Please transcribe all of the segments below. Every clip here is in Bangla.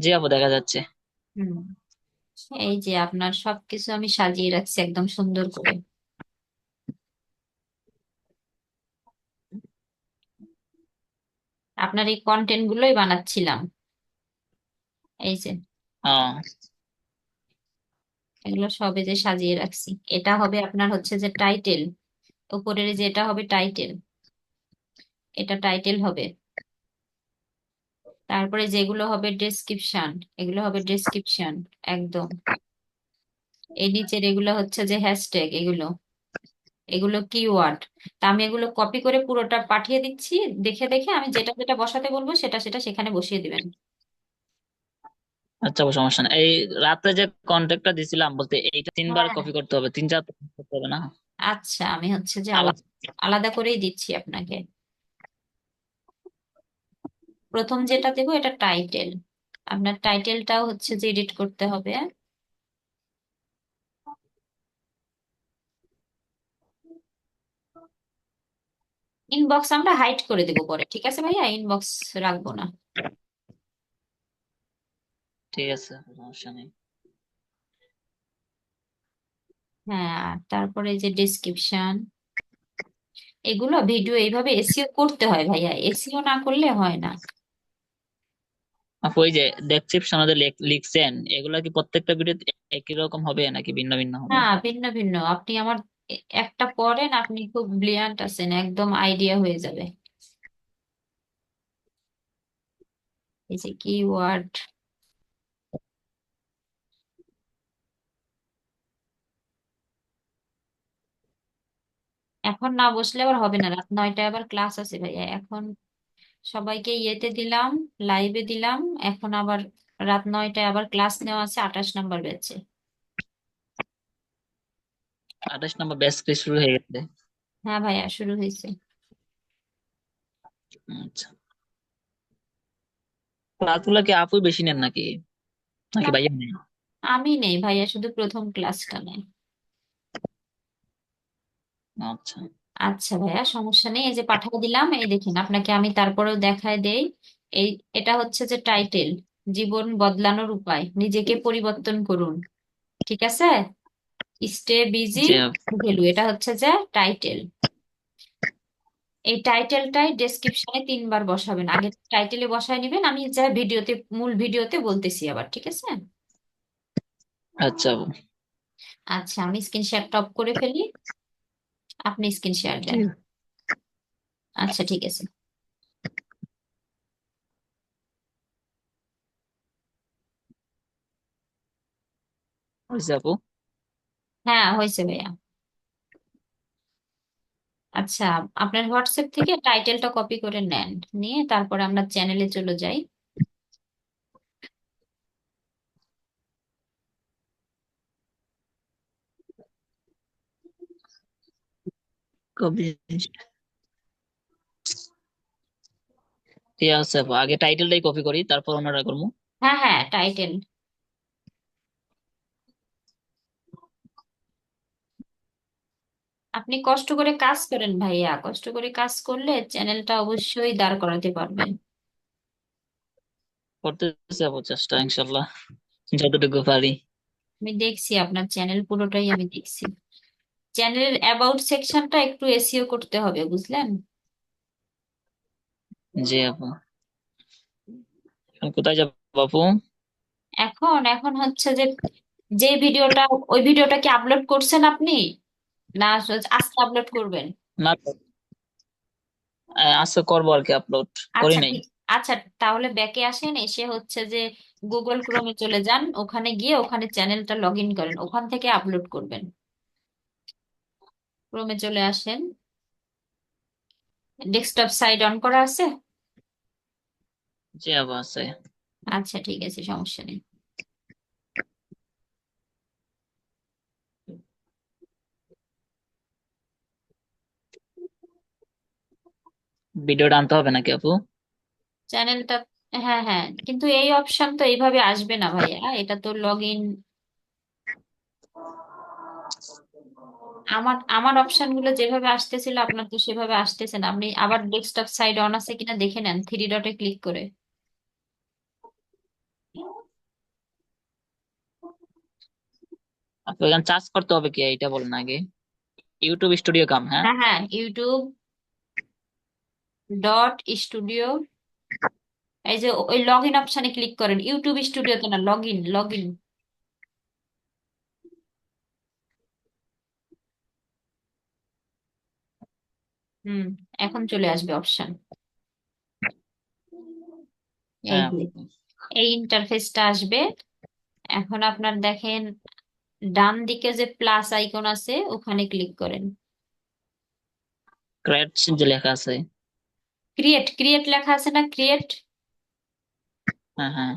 জি আপু দেখা যাচ্ছে। হুম। এই যে আপনার সবকিছু আমি সাজিয়ে রাখছি একদম সুন্দর করে। আপনার এই কন্টেন্ট গুলোই বানাচ্ছিলাম। এই যে। এগুলো সবে যে সাজিয়ে রাখছি। এটা হবে আপনার হচ্ছে যে টাইটেল উপরের যে এটা হবে টাইটেল এটা টাইটেল হবে। তারপরে যেগুলো হবে ডেসক্রিপশন এগুলো হবে ডেসক্রিপশন একদম। এই নিচের এগুলো হচ্ছে যে হ্যাশট্যাগ এগুলো। এগুলো কিওয়ার্ড তা আমি এগুলো কপি করে পুরোটা পাঠিয়ে দিচ্ছি দেখে দেখে আমি যেটা যেটা বসাতে বলব সেটা সেটা সেখানে বসিয়ে দিবেন। আচ্ছা সমস্যা নেই। এই রাতে যে কন্ট্যাক্টটা দিছিলাম বলতে এইটা তিনবার হ্যাঁ। কপি করতে হবে তিন চার করতে হবে না? আচ্ছা আমি হচ্ছে যে আলাদা আলাদা করেই দিচ্ছি আপনাকে। প্রথম যেটা দেবো এটা টাইটেল আপনার টাইটেলটাও হচ্ছে যে এডিট করতে হবে। ইনবক্স আমরা হাইড করে দেবো পরে ঠিক আছে ভাইয়া? ইনবক্স রাখব না। ঠিক আছে সমস্যা নেই। হ্যাঁ তারপরে যে ডেসক্রিপশন এগুলো ভিডিও এইভাবে এসিও করতে হয় ভাইয়া। এসিও না করলে হয় না। ওই যে ডেসক্রিপশন যে লিখছেন, এগুলা কি প্রত্যেকটা ভিডিওতে একই রকম হবে নাকি ভিন্ন ভিন্ন হবে? না, ভিন্ন ভিন্ন। আপনি আমার একটা পড়েন, আপনি খুব ব্রিলিয়ান্ট আছেন, একদম আইডিয়া হয়ে যাবে। এই যে কিওয়ার্ড এখন না বসলে আবার হবে না, রাত নয়টায় আবার ক্লাস আছে ভাইয়া, এখন সবাইকে ইয়েতে দিলাম লাইভে দিলাম। এখন আবার রাত নয়টায় আবার ক্লাস নেওয়া আছে আঠাশ নাম্বার ব্যাচে আঠাশ নম্বর ব্যাচ কি শুরু হয়ে গেছে। হ্যাঁ ভাইয়া শুরু হয়েছে। আচ্ছা। ক্লাসগুলো কি আপুই বেশি নেন নাকি? নাকি ভাইয়া নেন? আমি নেই ভাইয়া শুধু প্রথম ক্লাসটা নেই আচ্ছা। আচ্ছা ভাইয়া সমস্যা নেই। এই যে পাঠিয়ে দিলাম এই দেখেন আপনাকে আমি তারপরেও দেখায় দেই। এই এটা হচ্ছে যে টাইটেল জীবন বদলানোর উপায় নিজেকে পরিবর্তন করুন। ঠিক আছে? স্টে বিজি ভ্যালু এটা হচ্ছে যে টাইটেল এই টাইটেলটাই ডেসক্রিপশনে তিনবার বসাবেন। আগে টাইটেলে বসায় নেবেন আমি যা ভিডিওতে মূল ভিডিওতে বলতেছি আবার ঠিক আছে? আচ্ছা আচ্ছা আমি স্ক্রিন শেয়ার টপ করে ফেলি। আপনি স্ক্রিন শেয়ার দেন। আচ্ছা ঠিক আছে। হয়েছে আপু হ্যাঁ হয়েছে ভাইয়া। আচ্ছা আপনার হোয়াটসঅ্যাপ থেকে টাইটেলটা কপি করে নেন। নিয়ে তারপরে আমরা চ্যানেলে চলে যাই। কবি ঠিক আছে আগে টাইটেলটাই কপি করি তারপর অন্যটা করব। হ্যাঁ হ্যাঁ টাইটেল আপনি কষ্ট করে কাজ করেন ভাইয়া কষ্ট করে কাজ করলে চ্যানেলটা অবশ্যই দাঁড় করাতে পারবেন। করতেছি আপু চেষ্টা ইনশাল্লাহ যতটুকু পারি। আমি দেখছি আপনার চ্যানেল পুরোটাই আমি দেখছি। চ্যানেলের অ্যাবাউট সেকশনটা একটু এসইও করতে হবে বুঝলেন? জি আপু। এখন কোথায় যাব আপু? এখন এখন হচ্ছে যে যে ভিডিওটা ওই ভিডিওটা কি আপলোড করছেন আপনি? না আজকে আপলোড করবেন? না আজকে করব আর কি আপলোড করি আচ্ছা নাই। আচ্ছা তাহলে ব্যাকে আসেন এসে হচ্ছে যে গুগল ক্রোমে চলে যান ওখানে গিয়ে ওখানে চ্যানেলটা লগ ইন করেন ওখান থেকে আপলোড করবেন। ক্রোমে চলে আসেন। ডেস্কটপ সাইড অন করা আছে? জি আপু আছে। আচ্ছা ঠিক আছে সমস্যা নেই। ভিডিওটা আনতে হবে নাকি আপু? চ্যানেলটা হ্যাঁ হ্যাঁ কিন্তু এই অপশন তো এইভাবে আসবে না ভাইয়া। এটা তো লগ ইন আমার আমার অপশনগুলো যেভাবে আসতেছিল আপনার তো সেভাবে আসতেছে না। আপনি আবার ডেস্কটপ সাইড অন আছে কিনা দেখে নেন থ্রি ডটে ক্লিক করে। এখানে চার্জ করতে হবে কি? এটা বলেন আগে। ইউটিউব স্টুডিও কাম হ্যাঁ? হ্যাঁ হ্যাঁ ইউটিউব ডট স্টুডিও এই যে ওই লগ ইন অপশানে ক্লিক করেন। ইউটিউব স্টুডিওতে না লগ ইন লগ ইন হুম এখন চলে আসবে অপশন এই হ্যাঁ ইন্টারফেসটা আসবে। এখন আপনার দেখেন ডান দিকে যে প্লাস আইকন আছে ওখানে ক্লিক করেন। ক্র্যাট যে লেখা আছে। ক্রিয়েট ক্রিয়েট লেখা আছে না? ক্রিয়েট হ্যাঁ হ্যাঁ।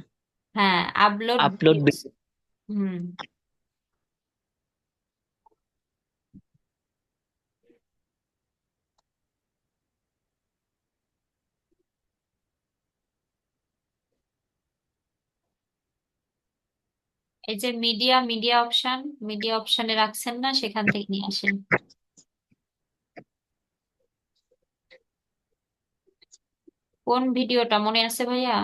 হ্যাঁ আপলোড আপলোড হুম। এই যে মিডিয়া মিডিয়া অপশন মিডিয়া অপশনে রাখছেন না, সেখান থেকে নিয়ে আসেন। কোন ভিডিওটা? মনে আছে ভাইয়া?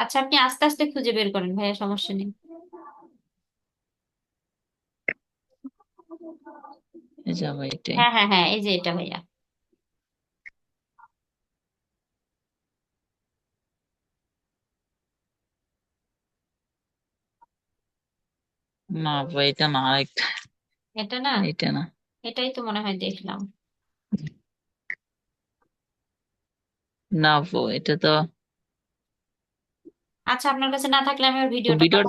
আচ্ছা আপনি আস্তে আস্তে খুঁজে বের করেন ভাইয়া সমস্যা নেই। হ্যাঁ হ্যাঁ হ্যাঁ এই যে এটা ভাইয়া। না এটা না আরেকটা। এটা না? এটা না। এটাই তো মনে হয় দেখলাম। না এটা তো আচ্ছা আপনার কাছে না থাকলে আমি ওর ভিডিওটা ভিডিও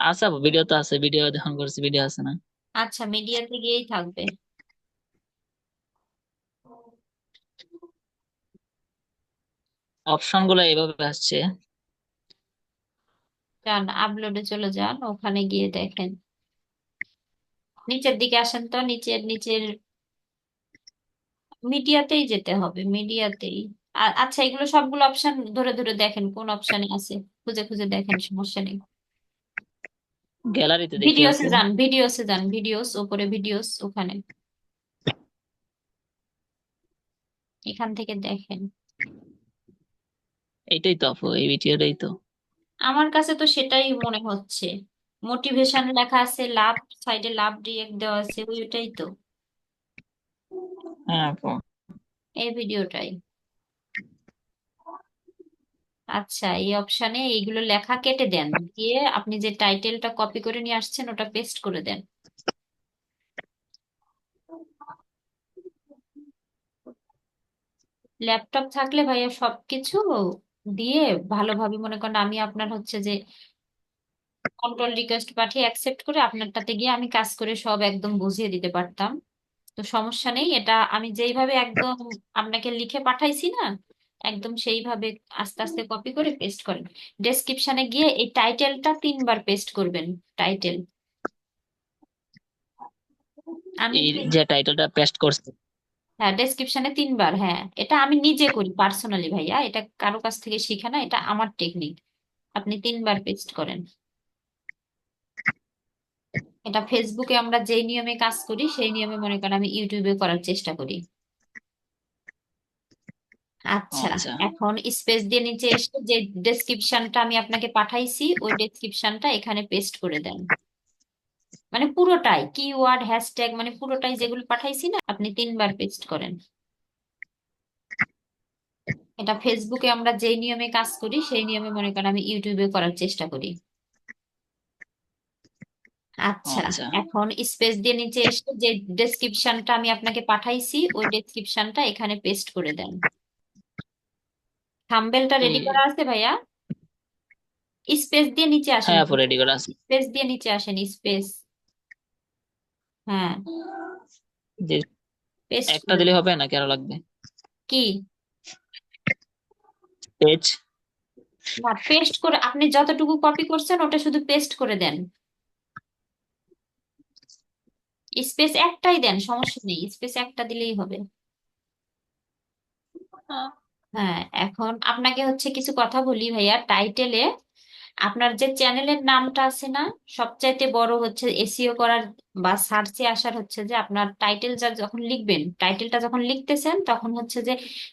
আছে ভিডিও তো আছে ভিডিও যখন করছি ভিডিও আছে না। আচ্ছা মিডিয়াতে গিয়েই থাকবে। অপশনগুলো এইভাবে আসছে। যান আপলোডে চলে যান ওখানে গিয়ে দেখেন। নিচের দিকে আসেন তো নিচের নিচের মিডিয়াতেই যেতে হবে মিডিয়াতেই। আচ্ছা এগুলো সবগুলো অপশন ধরে ধরে দেখেন কোন অপশনে আছে। খুঁজে খুঁজে দেখেন সমস্যা নেই। গ্যালারিতে দেখি ভিডিওসে যান ভিডিওসে যান ভিডিওস উপরে ভিডিওস ওখানে। এখান থেকে দেখেন। এইটাই তো আপু এই ভিডিওটাই তো। আমার কাছে তো সেটাই মনে হচ্ছে। মোটিভেশন লেখা আছে লাভ সাইডে লাভ রিয়েক্ট দেওয়া আছে ওইটাই তো। হ্যাঁ আপু। এই ভিডিওটাই। আচ্ছা এই অপশানে এইগুলো লেখা কেটে দেন। দিয়ে আপনি যে টাইটেলটা কপি করে নিয়ে আসছেন, ওটা পেস্ট করে দেন। ল্যাপটপ থাকলে ভাইয়া সবকিছু দিয়ে ভালোভাবে মনে করেন আমি আপনার হচ্ছে যে কন্ট্রোল রিকোয়েস্ট পাঠিয়ে অ্যাকসেপ্ট করে আপনারটাতে গিয়ে আমি কাজ করে সব একদম বুঝিয়ে দিতে পারতাম। তো সমস্যা নেই, এটা আমি যেইভাবে একদম আপনাকে লিখে পাঠাইছি না একদম সেইভাবে আস্তে আস্তে কপি করে পেস্ট করেন। ডেসক্রিপশনে গিয়ে এই টাইটেলটা তিনবার পেস্ট করবেন টাইটেল আমি যে টাইটেলটা পেস্ট করছে। হ্যাঁ ডেসক্রিপশনে তিনবার হ্যাঁ। এটা আমি নিজে করি পার্সোনালি ভাইয়া এটা কারও কাছ থেকে শিখা না এটা আমার টেকনিক আপনি তিনবার পেস্ট করেন। এটা ফেসবুকে আমরা যেই নিয়মে কাজ করি সেই নিয়মে মনে করেন আমি ইউটিউবে করার চেষ্টা করি। আচ্ছা আচ্ছা। এখন স্পেস দিয়ে নিচে এসে যে ডেসক্রিপশনটা আমি আপনাকে পাঠাইছি ওই ডেসক্রিপশনটা এখানে পেস্ট করে দেন। মানে পুরোটাই কিওয়ার্ড হ্যাশট্যাগ মানে পুরোটাই যেগুলো পাঠাইছি না আপনি তিনবার পেস্ট করেন। এটা ফেসবুকে আমরা যেই নিয়মে কাজ করি সেই নিয়মে মনে করেন আমি ইউটিউবে করার চেষ্টা করি। আচ্ছা আচ্ছা। এখন স্পেস দিয়ে নিচে এসে যে ডেসক্রিপশনটা আমি আপনাকে পাঠাইছি ওই ডেসক্রিপশনটা এখানে পেস্ট করে দেন। থাম্বনেলটা রেডি করা আছে ভাইয়া? স্পেস দিয়ে নিচে আসেন। হ্যাঁ আপু রেডি করা আছে। স্পেস দিয়ে নিচে আসেন স্পেস। হ্যাঁ। যে পেস্ট একটা দিলে হবে নাকি আরও লাগবে? কি? পেজ না পেস্ট করে আপনি যতটুকু কপি করছেন ওটা শুধু পেস্ট করে দেন। স্পেস একটাই দেন সমস্যা নেই। স্পেস একটা দিলেই হবে। হ্যাঁ এখন আপনাকে হচ্ছে কিছু কথা বলি ভাইয়া। টাইটেলে আপনার যে চ্যানেলের নামটা আছে না সবচাইতে বড় হচ্ছে এসইও করার বা সার্চে আসার হচ্ছে যে আপনার টাইটেলটা যখন লিখবেন টাইটেলটা যখন লিখতেছেন তখন হচ্ছে যে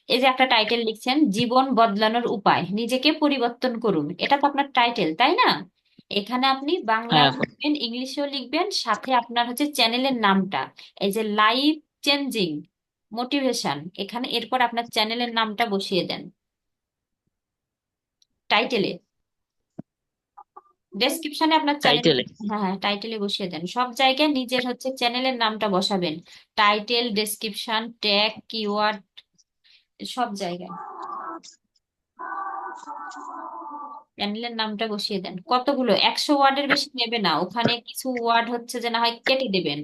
এই যে একটা টাইটেল লিখছেন জীবন বদলানোর উপায় নিজেকে পরিবর্তন করুন। এটা তো আপনার টাইটেল তাই না? এখানে আপনি বাংলা হ্যাঁ। লিখবেন ইংলিশেও লিখবেন সাথে আপনার হচ্ছে চ্যানেলের নামটা এই যে লাইফ চেঞ্জিং মোটিভেশন এখানে এরপর আপনার চ্যানেলের নামটা বসিয়ে দেন। টাইটেলে ডেসক্রিপশনে আপনার চ্যানেল হ্যাঁ হ্যাঁ টাইটেলে বসিয়ে দেন। সব জায়গায় নিজের হচ্ছে চ্যানেলের নামটা বসাবেন। টাইটেল ডেসক্রিপশন ট্যাগ কিওয়ার্ড সব জায়গায়। চ্যানেলের নামটা বসিয়ে দেন। কতগুলো? একশো ওয়ার্ডের বেশি নেবে না। ওখানে কিছু ওয়ার্ড হচ্ছে যে না হয় কেটে দেবেন।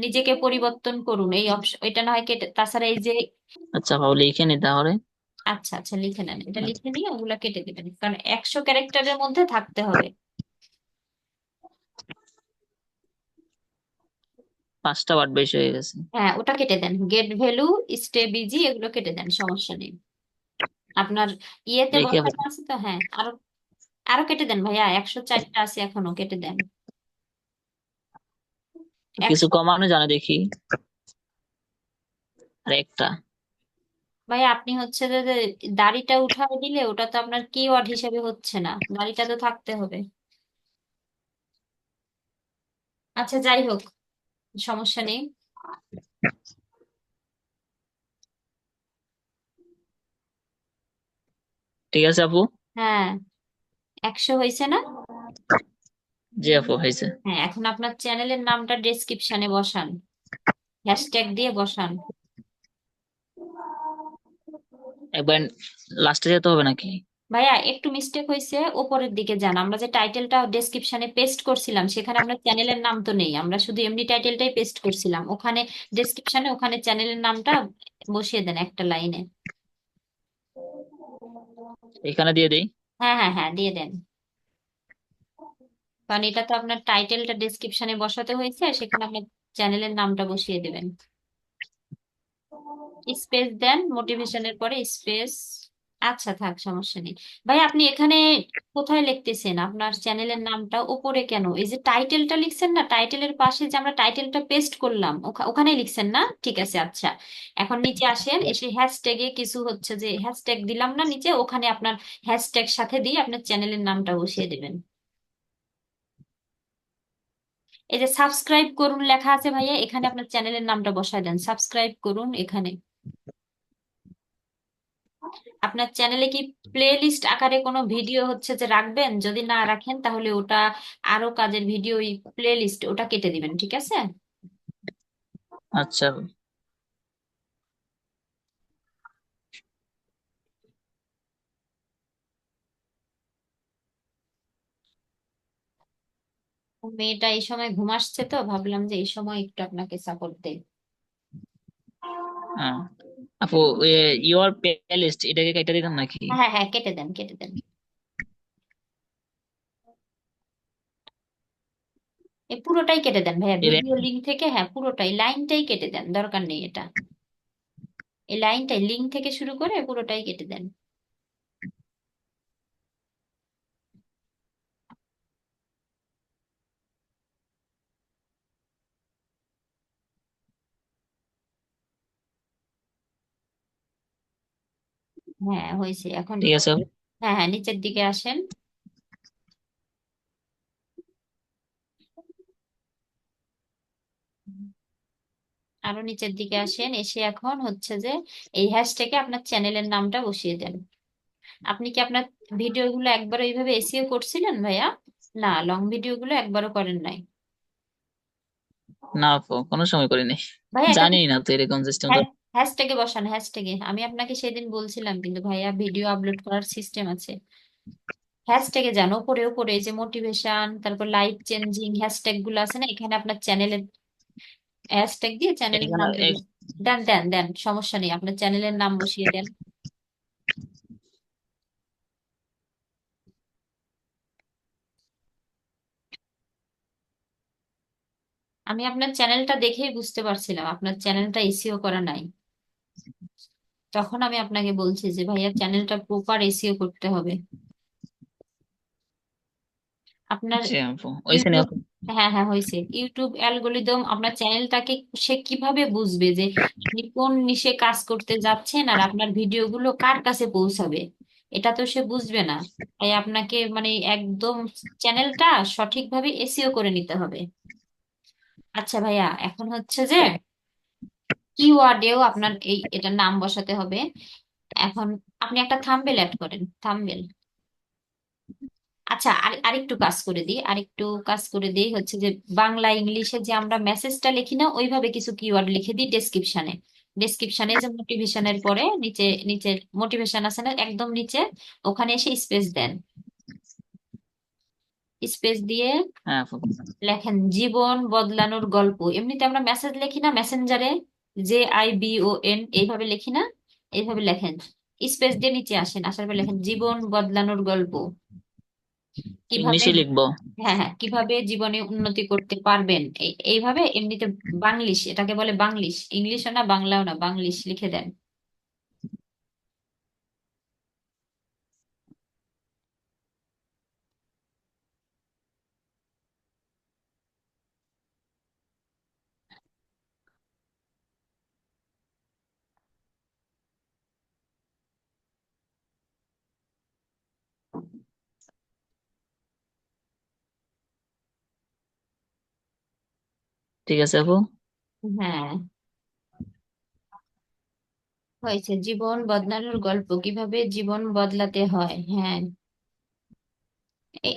নিজেকে পরিবর্তন করুন। এই অপশন এটা না হয় কেটে তাছাড়া এই যে আচ্ছা আপু লিখে নি তাহলে। আচ্ছা আচ্ছা লিখে নেন। এটা লিখে নিয়ে ওগুলা কেটে দেবেন। কারণ একশো ক্যারেক্টারের মধ্যে থাকতে হবে। পাঁচটা ওয়ার্ড বেশি হয়ে গেছে। হ্যাঁ ওটা কেটে দেন। গেট ভ্যালু স্টে বিজি এগুলো কেটে দেন সমস্যা নেই। আপনার ইয়েতে বসানো আছে তো? হ্যাঁ আরও আরও কেটে দেন ভাইয়া। একশো চারটা আছে এখনও কেটে দেন। কিছু কমানো জানে দেখি। আর একটা। ভাইয়া আপনি হচ্ছে যে দাড়িটা উঠায় দিলে ওটা তো আপনার কিওয়ার্ড হিসেবে হচ্ছে না। দাড়িটা তো থাকতে হবে। আচ্ছা যাই হোক সমস্যা নেই। ঠিক আছে আপু। হ্যাঁ একশো হয়েছে না? জি আপু হয়েছে। হ্যাঁ এখন আপনার চ্যানেলের নামটা ডেসক্রিপশনে বসান। হ্যাশট্যাগ দিয়ে বসান। একবার লাস্টে যেতে হবে নাকি? ভাইয়া একটু মিস্টেক হয়েছে ওপরের দিকে যান। আমরা যে টাইটেলটা ডেসক্রিপশনে পেস্ট করছিলাম সেখানে আমরা চ্যানেলের নাম তো নেই। আমরা শুধু এমনি টাইটেলটাই পেস্ট করছিলাম। ওখানে ডেসক্রিপশনে ওখানে চ্যানেলের নামটা বসিয়ে দেন একটা লাইনে। এখানে দিয়ে দেই? হ্যাঁ হ্যাঁ হ্যাঁ দিয়ে দেন। কারণ এটা তো আপনার টাইটেলটা ডেসক্রিপশনে বসাতে হয়েছে, সেখানে আপনার চ্যানেলের নামটা বসিয়ে দেবেন। স্পেস দেন মোটিভেশনের পরে স্পেস আচ্ছা থাক, সমস্যা নেই। ভাই, আপনি এখানে কোথায় লিখতেছেন? আপনার চ্যানেলের নামটা উপরে কেন? এই যে টাইটেলটা লিখছেন না টাইটেলের পাশে যে আমরা টাইটেলটা পেস্ট করলাম, ওখা- ওখানেই লিখছেন না? ঠিক আছে আচ্ছা। এখন নিচে আসেন, এসে হ্যাশট্যাগে কিছু হচ্ছে যে হ্যাশট্যাগ দিলাম না নিচে, ওখানে আপনার হ্যাশট্যাগ সাথে দিয়ে আপনার চ্যানেলের নামটা বসিয়ে দেবেন। এই যে সাবস্ক্রাইব করুন লেখা আছে ভাইয়া, এখানে আপনার চ্যানেলের নামটা বসায় দেন। সাবস্ক্রাইব করুন এখানে। আপনার চ্যানেলে কি প্লে লিস্ট আকারে কোনো ভিডিও হচ্ছে যে রাখবেন? যদি না রাখেন, তাহলে ওটা আরও কাজের ভিডিও প্লে লিস্ট ওটা কেটে দিবেন, ঠিক আছে? আচ্ছা। মেয়েটা এই সময় ঘুম আসছে তো ভাবলাম যে এই সময় একটু আপনাকে সাপোর্ট দেই। হ্যাঁ আপু ইউর প্লেলিস্ট এটাকে কেটে দিতাম নাকি? হ্যাঁ হ্যাঁ কেটে দেন কেটে দেন। এই পুরোটাই কেটে দেন ভাইয়া ভিডিও লিঙ্ক থেকে হ্যাঁ পুরোটাই লাইনটাই কেটে দেন দরকার নেই এটা। এই লাইনটাই লিঙ্ক থেকে শুরু করে পুরোটাই কেটে দেন। হ্যাঁ হয়েছে। এখন ঠিক আছে। হ্যাঁ হ্যাঁ নিচের দিকে আসেন। আরও নিচের দিকে আসেন। এসে এখন হচ্ছে যে এই হ্যাশট্যাগে আপনার চ্যানেলের নামটা বসিয়ে দেন। আপনি কি আপনার ভিডিওগুলো একবার ওইভাবে এসইও করছিলেন ভাইয়া? না লং ভিডিওগুলো একবারও করেন নাই। না আপু কোনো সময় করিনি। ভাইয়া এটা জানি না তো এরকম সিস্টেম হ্যাশট্যাগে বসান হ্যাশট্যাগে। আমি আপনাকে সেদিন বলছিলাম কিন্তু ভাইয়া ভিডিও আপলোড করার সিস্টেম আছে। হ্যাশট্যাগে যান ওপরে ওপরে যে মোটিভেশন তারপর লাইফ চেঞ্জিং হ্যাশট্যাগগুলো আছে না এখানে আপনার চ্যানেলের হ্যাশট্যাগ দিয়ে চ্যানেলের নাম দেন দেন দেন সমস্যা নেই আপনার চ্যানেলের নাম বসিয়ে দেন। আমি আপনার চ্যানেলটা দেখেই বুঝতে পারছিলাম আপনার চ্যানেলটা এসইও করা নাই। তখন আমি আপনাকে বলছি যে ভাইয়া চ্যানেলটা প্রপার এসিও করতে হবে। আপনার হ্যাঁ হ্যাঁ হয়েছে। ইউটিউব অ্যালগোরিদম আপনার চ্যানেলটাকে সে কীভাবে বুঝবে যে আপনি কোন নিশে কাজ করতে যাচ্ছেন আর আপনার ভিডিওগুলো কার কাছে পৌঁছাবে? এটা তো সে বুঝবে না। তাই আপনাকে মানে একদম চ্যানেলটা সঠিকভাবে এসিও করে নিতে হবে। আচ্ছা ভাইয়া এখন হচ্ছে যে কিওয়ার্ডেও আপনার এই এটার নাম বসাতে হবে। এখন আপনি একটা থাম্বনেল অ্যাড করেন থাম্বনেল আচ্ছা আর আরেকটু কাজ করে দিই আরেকটু কাজ করে দিই হচ্ছে যে বাংলা ইংলিশে যে আমরা মেসেজটা লিখি না ওইভাবে কিছু কিওয়ার্ড লিখে দিই ডেসক্রিপশনে ডেসক্রিপশনে যে মোটিভেশনের পরে নিচে নিচে মোটিভেশন আছে না একদম নিচে ওখানে এসে স্পেস দেন। স্পেস দিয়ে হ্যাঁ লেখেন জীবন বদলানোর গল্প। এমনিতে আমরা মেসেজ লিখি না মেসেঞ্জারে J I B O N এইভাবে লেখি না এইভাবে লেখেন। স্পেস দিয়ে নিচে আসেন আসার পর লেখেন জীবন বদলানোর গল্প। কীভাবে লিখব। হ্যাঁ হ্যাঁ কীভাবে জীবনে উন্নতি করতে পারবেন? এই এইভাবে এমনিতে বাংলিশ এটাকে বলে বাংলিশ। ইংলিশও না বাংলাও না বাংলিশ লিখে দেন। ঠিক আছে আপু? হ্যাঁ। হয়েছে জীবন বদলানোর গল্প কীভাবে জীবন বদলাতে হয়? হ্যাঁ।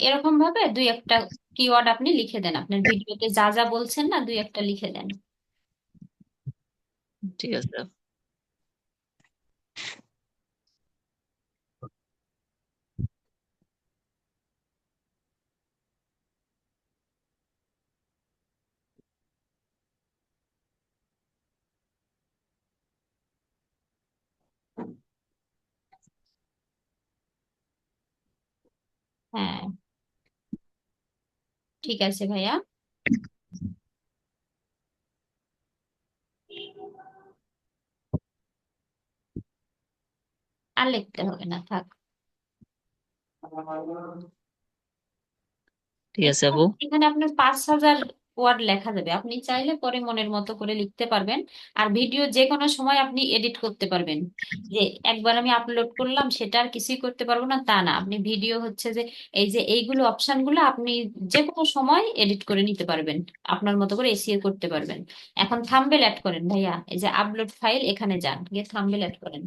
এরকম ভাবে দুই একটা কিওয়ার্ড আপনি লিখে দেন। আপনার ভিডিওতে যা যা বলছেন না দুই একটা লিখে দেন। ঠিক আছে। হ্যাঁ। ঠিক আছে ভাইয়া। আর লিখতে হবে না থাক। ঠিক আছে আপু। এখানে আপনার পাঁচ হাজার ওয়ার্ড লেখা যাবে। আপনি চাইলে পরে মনের মতো করে লিখতে পারবেন। আর ভিডিও যে কোনো সময় আপনি এডিট করতে পারবেন। যে একবার আমি আপলোড করলাম, সেটা আর কিছুই করতে পারব না, তা না। আপনি ভিডিও হচ্ছে যে, এই যে এইগুলো অপশনগুলো আপনি যে কোনো সময় এডিট করে নিতে পারবেন। আপনার মতো করে এসিও করতে পারবেন। এখন থাম্বনেল অ্যাড করেন ভাইয়া। এই যে আপলোড ফাইল, এখানে যান। গিয়ে থাম্বনেল অ্যাড করেন।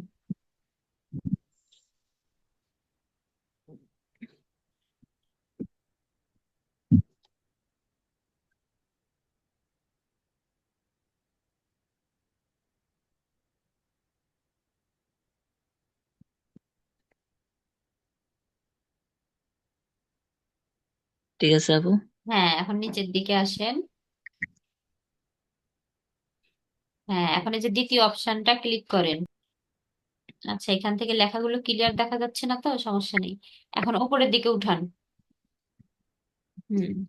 ঠিক আছে আপু। হ্যাঁ এখন নিচের দিকে আসেন। হ্যাঁ এখন এই যে দ্বিতীয় অপশনটা ক্লিক করেন। আচ্ছা এখান থেকে লেখাগুলো ক্লিয়ার দেখা যাচ্ছে না তো সমস্যা নেই। এখন উপরের দিকে উঠান। হুম।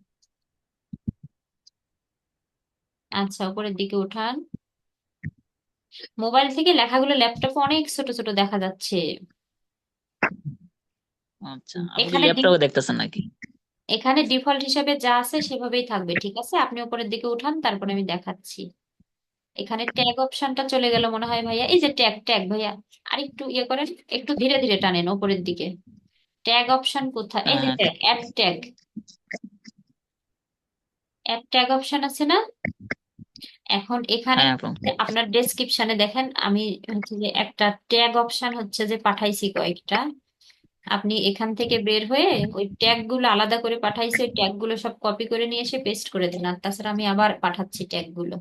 আচ্ছা উপরের দিকে উঠান। মোবাইল থেকে লেখাগুলো ল্যাপটপে অনেক ছোট ছোট দেখা যাচ্ছে। আচ্ছা আপু কি এখানে ল্যাপটপে দেখতেছেন নাকি? এখানে ডিফল্ট হিসাবে যা আছে সেভাবেই থাকবে ঠিক আছে? আপনি উপরের দিকে উঠান তারপরে আমি দেখাচ্ছি। এখানে ট্যাগ অপশনটা চলে গেল মনে হয় ভাইয়া। এই যে ট্যাগ ট্যাগ ভাইয়া আর একটু ইয়ে করেন একটু ধীরে ধীরে টানেন উপরের দিকে। ট্যাগ অপশন কোথায়? এই যে tag add tag add tag option আছে না? এখন এখানে হ্যাঁ আপু আপনার ডেসক্রিপশনে দেখেন আমি হচ্ছে যে একটা ট্যাগ অপশন হচ্ছে যে পাঠাইছি কয়েকটা। আপনি এখান থেকে বের হয়ে ওই ট্যাগগুলো আলাদা করে পাঠাইছে, ওই ট্যাগগুলো সব কপি করে নিয়ে এসে পেস্ট করে দেন। আর তাছাড়া আমি আবার পাঠাচ্ছি ট্যাগগুলো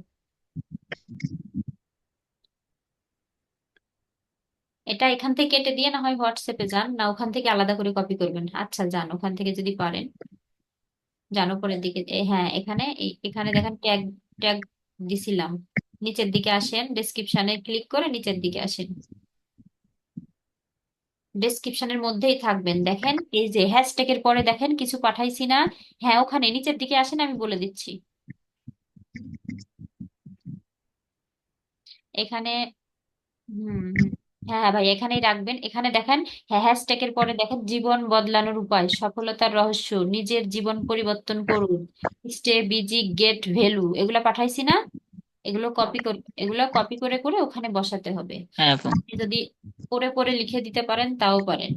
এটা এখান থেকে কেটে দিয়ে না হয় হোয়াটসঅ্যাপে যান, না ওখান থেকে আলাদা করে কপি করবেন। আচ্ছা যান, ওখান থেকে যদি পারেন। যান, উপরের দিকে হ্যাঁ এখানে এখানে দেখেন ট্যাগ ট্যাগ দিছিলাম। নিচের দিকে আসেন ডেসক্রিপশনে ক্লিক করে নিচের দিকে আসেন। ডেসক্রিপশনের মধ্যেই থাকবেন। দেখেন, এই যে হ্যাশট্যাগ এর পরে দেখেন, কিছু পাঠাইছি না। হ্যাঁ ওখানে নিচের দিকে আসেন, আমি বলে দিচ্ছি। এখানে, হুম হ্যাঁ হ্যাঁ ভাই, এখানেই রাখবেন। এখানে দেখেন হ্যাঁ হ্যাশট্যাগের পরে দেখেন, জীবন বদলানোর উপায়, সফলতার রহস্য, নিজের জীবন পরিবর্তন করুন। স্টে বিজি গেট ভ্যালু এগুলা পাঠাইছি না? এগুলো কপি করে এগুলো কপি করে করে ওখানে বসাতে হবে। হ্যাঁ আপু আপনি যদি পরে পরে লিখে দিতে পারেন তাও পারেন।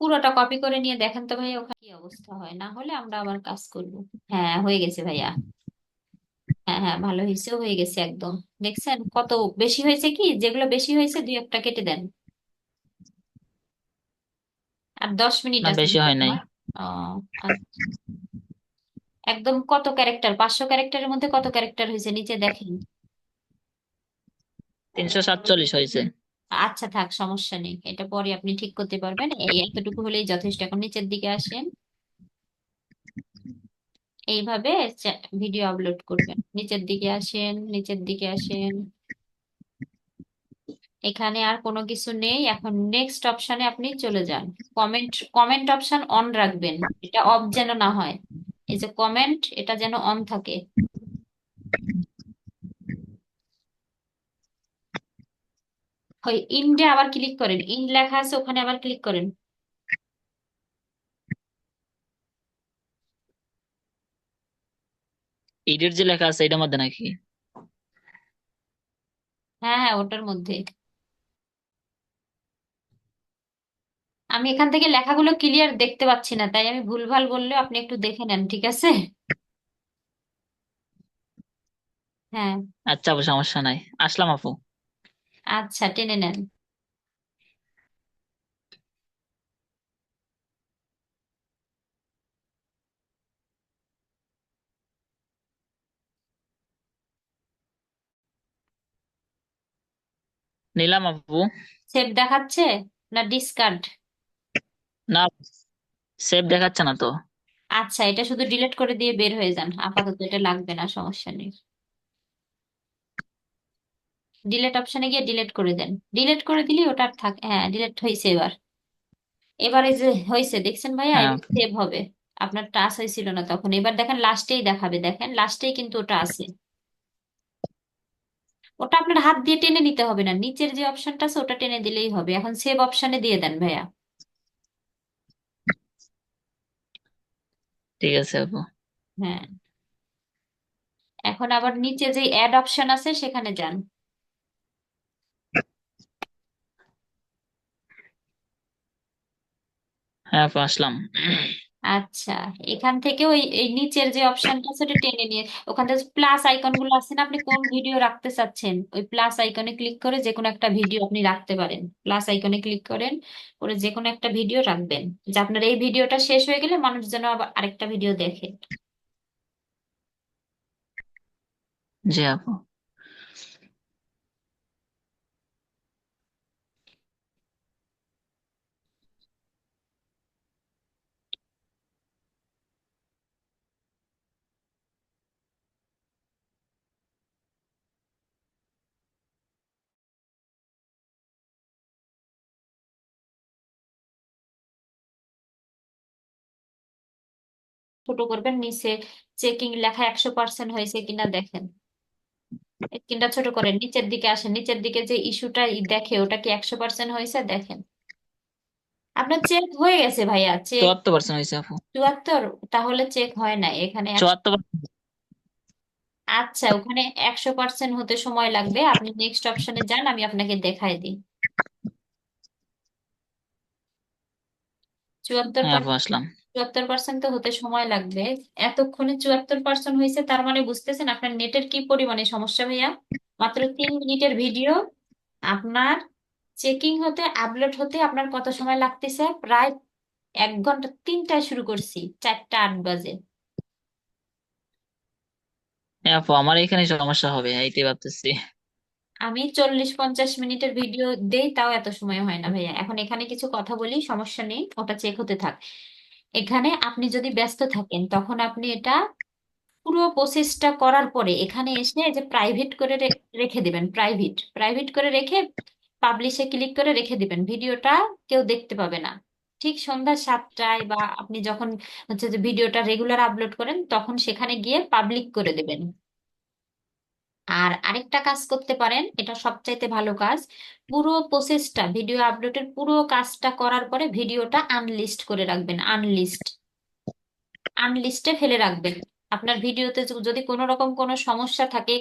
পুরোটা কপি করে নিয়ে দেখেন তো ভাইয়া ওখানে কি অবস্থা হয়। না হলে আমরা আবার কাজ করব। হ্যাঁ হয়ে গেছে ভাইয়া। হ্যাঁ হ্যাঁ ভালো হয়েছে হয়ে গেছে একদম। দেখছেন কত বেশি হয়েছে কি? যেগুলো বেশি হয়েছে দুই একটা কেটে দেন। আর দশ মিনিট না আছে বেশি হয় নাই। ও আচ্ছা। একদম কত ক্যারেক্টার? পাঁচশো ক্যারেক্টারের মধ্যে কত ক্যারেক্টার হয়েছে? নিচে দেখেন। তিনশো সাতচল্লিশ হয়েছে। আচ্ছা থাক সমস্যা নেই। এটা পরে আপনি ঠিক করতে পারবেন। এই এতটুকু হলেই যথেষ্ট। এখন নিচের দিকে আসেন। এইভাবে ভিডিও আপলোড করবেন। নিচের দিকে আসেন নিচের দিকে আসেন। এখানে আর কোনো কিছু নেই। এখন নেক্সট অপশনে আপনি চলে যান। কমেন্ট কমেন্ট অপশন অন রাখবেন। এটা অফ যেন না হয়। এই যে কমেন্ট এটা যেন অন থাকে। ওই ইন্ডে আবার ক্লিক করেন। ইন লেখা আছে ওখানে আবার ক্লিক করেন। এডিট যে লেখা আছে এটার মধ্যে নাকি? হ্যাঁ হ্যাঁ ওটার মধ্যে। আমি এখান থেকে লেখাগুলো ক্লিয়ার দেখতে পাচ্ছি না তাই আমি ভুলভাল বললেও আপনি একটু দেখে নেন ঠিক আছে? হ্যাঁ। আচ্ছা আপু সমস্যা নাই। আসলাম আপু। আচ্ছা টেনে নেন। নিলাম আপু। সেভ দেখাচ্ছে না ডিসকার্ড না সেভ দেখাচ্ছে না তো। আচ্ছা এটা শুধু ডিলিট করে দিয়ে বের হয়ে যান। আপাতত এটা লাগবে না সমস্যা নেই। ডিলিট অপশনে গিয়ে ডিলিট করে দেন। ডিলিট করে দিলে ওটা থাক হ্যাঁ ডিলিট হয়েছে এবার। এবারে যে হয়েছে দেখছেন ভাইয়া? হ্যাঁ। সেভ হবে। আপনার টাচ হয়েছিল না তখন। এবার দেখেন লাস্টেই দেখাবে দেখেন লাস্টেই কিন্তু ওটা আছে। ওটা আপনার হাত দিয়ে টেনে নিতে হবে না। নিচের যে অপশনটা আছে ওটা টেনে দিলেই হবে। এখন সেভ অপশনে দিয়ে দেন ভাইয়া। ঠিক আছে আপু। হ্যাঁ। এখন আবার নিচে যে অ্যাড অপশন আছে সেখানে যান। হ্যাঁ আপু আসলাম। আচ্ছা এখান থেকে ওই, এই নিচের যে অপশনটা আছে ওটা টেনে নিয়ে, ওখান থেকে প্লাস আইকনগুলো আছে না, আপনি কোন ভিডিও রাখতে চাচ্ছেন? ওই প্লাস আইকনে ক্লিক করে যে কোনো একটা ভিডিও আপনি রাখতে পারেন। প্লাস আইকনে ক্লিক করেন, করে যে কোনো একটা ভিডিও রাখবেন, যে আপনার এই ভিডিওটা শেষ হয়ে গেলে মানুষ যেন আবার আরেকটা ভিডিও দেখে। জি আপু। ছোট করবেন নিচে চেকিং লেখা একশো পার্সেন্ট হয়েছে কিনা দেখেন। স্ক্রিনটা ছোট করেন নিচের দিকে আসেন নিচের দিকে যে ইস্যুটা দেখে ওটা কি একশো পার্সেন্ট হয়েছে দেখেন। আপনার চেক হয়ে গেছে ভাইয়া চেক চুয়াত্তর পার্সেন্ট হয়েছে আপু। চুয়াত্তর তাহলে চেক হয় না এখানে চুয়াত্তর আচ্ছা ওখানে একশো পার্সেন্ট হতে সময় লাগবে আপনি নেক্সট অপশনে যান আমি আপনাকে দেখাই দিই। চুয়াত্তর হ্যাঁ আসলাম। চুয়াত্তর পার্সেন্ট তো হতে সময় লাগবে। এতক্ষণে চুয়াত্তর পার্সেন্ট হয়েছে তার মানে বুঝতেছেন আপনার নেটের কি পরিমাণে সমস্যা ভাইয়া? মাত্র তিন মিনিটের ভিডিও। আপনার চেকিং হতে আপলোড হতে আপনার কত সময় লাগতেছে? প্রায় এক ঘণ্টা তিনটায় শুরু করছি চারটা আট বাজে। হ্যাঁ আপু আমার এখানে সমস্যা হবে এইটাই ভাবতেছি। আমি চল্লিশ পঞ্চাশ মিনিটের ভিডিও দেই তাও এত সময় হয় না ভাইয়া। এখন এখানে কিছু কথা বলি সমস্যা নেই ওটা চেক হতে থাক। এখানে আপনি যদি ব্যস্ত থাকেন, তখন আপনি এটা পুরো প্রসেসটা করার পরে এখানে এসে যে প্রাইভেট করে রেখে দিবেন প্রাইভেট প্রাইভেট করে রেখে পাবলিশে ক্লিক করে রেখে দিবেন। ভিডিওটা কেউ দেখতে পাবে না। ঠিক সন্ধ্যা সাতটায় বা আপনি যখন হচ্ছে যে ভিডিওটা রেগুলার আপলোড করেন, তখন সেখানে গিয়ে পাবলিক করে দেবেন। আর আরেকটা কাজ করতে পারেন, এটা সবচাইতে ভালো কাজ, পুরো প্রসেসটা ভিডিও আপলোডের পুরো কাজটা করার পরে ভিডিওটা আনলিস্ট করে রাখবেন আনলিস্ট আনলিস্টে ফেলে রাখবেন। আপনার ভিডিওতে যদি কোনো রকম কোনো সমস্যা থাকে,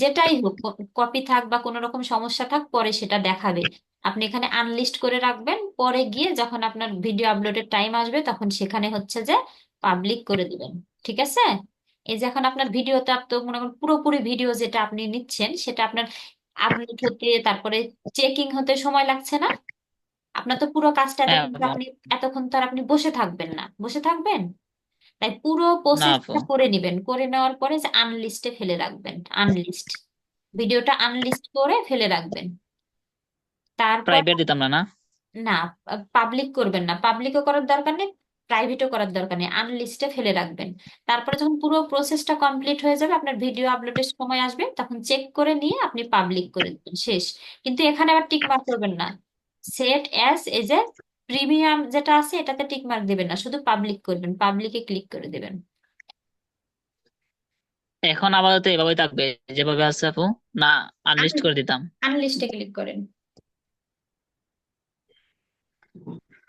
যেটাই হোক কপি থাক বা কোনো রকম সমস্যা থাক, পরে সেটা দেখাবে। আপনি এখানে আনলিস্ট করে রাখবেন, পরে গিয়ে যখন আপনার ভিডিও আপলোডের টাইম আসবে, তখন সেখানে হচ্ছে যে পাবলিক করে দিবেন। ঠিক আছে? এই যে এখন আপনার ভিডিওতে তো মনে করেন পুরোপুরি ভিডিও যেটা আপনি নিচ্ছেন সেটা আপনার আপলোড হতে তারপরে চেকিং হতে সময় লাগছে না। আপনার তো পুরো কাজটা হ্যাঁ এতক্ষণ তো আপনি এতক্ষণ তো আর আপনি বসে থাকবেন না। বসে থাকবেন? তাই পুরো না আপু। প্রসেসটা করে নেবেন। করে নেওয়ার পরে যে আনলিস্টে ফেলে রাখবেন আনলিস্ট ভিডিওটা আনলিস্ট করে ফেলে রাখবেন। তারপর প্রাইভেট দিতাম না না? না পাবলিক করবেন না। পাবলিকও করার দরকার নেই। প্রাইভেটও করার দরকার নেই আনলিস্টে ফেলে রাখবেন। তারপরে যখন পুরো প্রসেসটা কমপ্লিট হয়ে যাবে আপনার ভিডিও আপলোডের সময় আসবে তখন চেক করে নিয়ে আপনি পাবলিক করে দেবেন শেষ। কিন্তু এখানে আবার টিক মার্ক করবেন না। Set as as a premium যেটা আছে এটাতে টিক মার্ক দিবেন না শুধু পাবলিক করবেন পাবলিকে ক্লিক করে দেবেন। এখন আপাতত এভাবে থাকবে যেভাবে আছে আপু না আনলিস্ট করে দিতাম। আনলিস্টে ক্লিক করেন।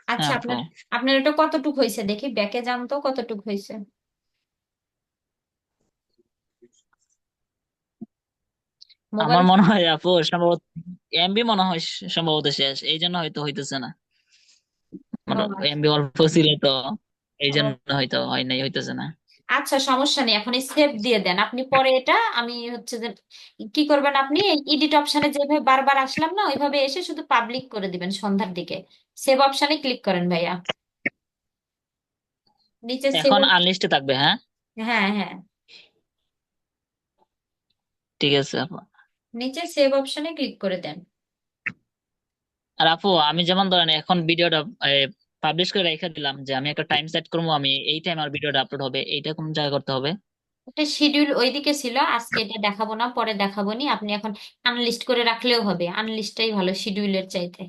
আচ্ছা আপু আপনার আপনার এটা কতটুক হয়েছে? দেখি ব্যাকে যান তো কতটুক হয়েছে। আমার মনে হয় আপু সম্ভবত এমবি মনে হয় সম্ভবত শেষ। এই জন্য হয়তো হইতেছে না। মানে এমবি অল্প ছিল তো এই জন্য হয়তো হয় নাই হইতেছে না। আচ্ছা সমস্যা নেই। এখন সেভ দিয়ে দেন। আপনি পরে এটা আমি হচ্ছে যে কি করবেন আপনি? এডিট অপশনে যেভাবে বারবার আসলাম না ওইভাবে এসে শুধু পাবলিক করে দিবেন সন্ধ্যার দিকে। সেভ অপশনে ক্লিক করেন ভাইয়া। নিচে সেভ এখন আনলিস্টে থাকবে হ্যাঁ? হ্যাঁ হ্যাঁ। ঠিক আছে আপু। নিচে সেভ অপশনে ক্লিক করে দেন। আর আপু আমি যেমন ধরেন এখন ভিডিওটা পাবলিশ করে রেখে দিলাম যে আমি একটা টাইম সেট করব আমি এই টাইম আর ভিডিওটা আপলোড হবে এইটা কোন জায়গায় করতে হবে? একটা শিডিউল ওইদিকে ছিল আজকে এটা দেখাবো না পরে দেখাবো নি আপনি এখন আনলিস্ট করে রাখলেও হবে আনলিস্টটাই ভালো শিডিউলের চাইতে।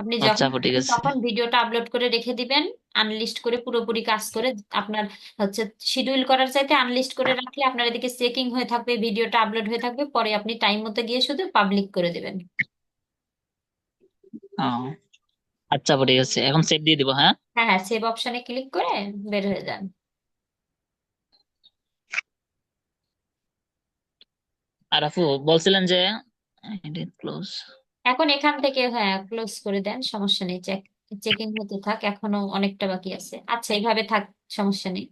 আপনি আচ্ছা যখন আপু ঠিক আছে। তখন ভিডিওটা আপলোড করে রেখে দিবেন আনলিস্ট করে পুরোপুরি কাজ করে আপনার হচ্ছে শিডিউল করার চাইতে আনলিস্ট করে রাখলে আপনার এদিকে চেকিং হয়ে থাকবে ভিডিওটা আপলোড হয়ে থাকবে পরে আপনি টাইম মতো গিয়ে শুধু পাবলিক করে দেবেন। ও। আচ্ছা ঠিক আছে এখন সেভ দিয়ে দিব হ্যাঁ? হ্যাঁ হ্যাঁ সেভ অপশনে ক্লিক করে বের হয়ে যান। আর আপু বলছিলেন যে ক্লোজ এখন এখান থেকে হ্যাঁ ক্লোজ করে দেন সমস্যা নেই। চেক চেকিং হতে থাক এখনও অনেকটা বাকি আছে। আচ্ছা এইভাবে থাক সমস্যা নেই।